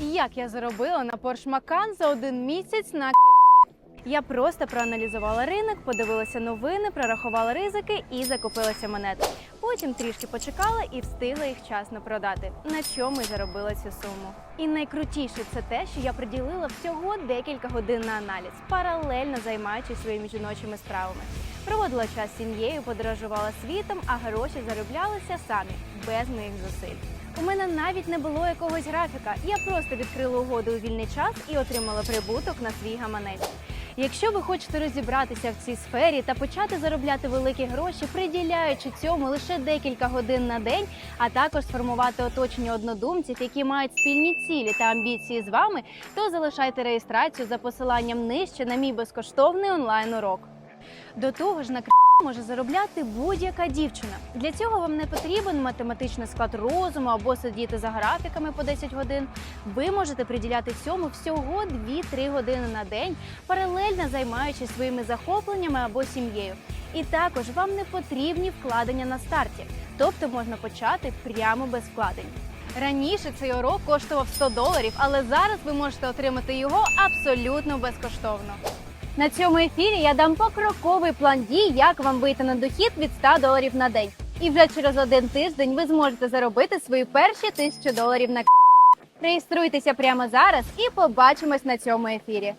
Як я заробила на Porsche Macan за один місяць на крипті? Я просто проаналізувала ринок, подивилася новини, прорахувала ризики і закупилася монет. Потім трішки почекала і встигла їх вчасно продати, на чому й заробила цю суму. І найкрутіше це те, що я приділила всього декілька годин на аналіз, паралельно займаючись своїми жіночими справами. Проводила час з сім'єю, подорожувала світом, а гроші зароблялися самі без моїх зусиль. У мене навіть не було якогось графіка. Я просто відкрила угоду у вільний час і отримала прибуток на свій гаманець. Якщо ви хочете розібратися в цій сфері та почати заробляти великі гроші, приділяючи цьому лише декілька годин на день, а також сформувати оточення однодумців, які мають спільні цілі та амбіції з вами, то залишайте реєстрацію за посиланням нижче на мій безкоштовний онлайн урок. До того ж, на може заробляти будь-яка дівчина. Для цього вам не потрібен математичний склад розуму або сидіти за графіками по 10 годин. Ви можете приділяти цьому всього 2-3 години на день, паралельно займаючись своїми захопленнями або сім'єю. І також вам не потрібні вкладення на старті, тобто можна почати прямо без вкладень. Раніше цей урок коштував 100 доларів, але зараз ви можете отримати його абсолютно безкоштовно. На цьому ефірі я дам покроковий план дій, як вам вийти на дохід від 100 доларів на день. І вже через один тиждень ви зможете заробити свої перші тисячу доларів на. Реєструйтеся прямо зараз і побачимось на цьому ефірі.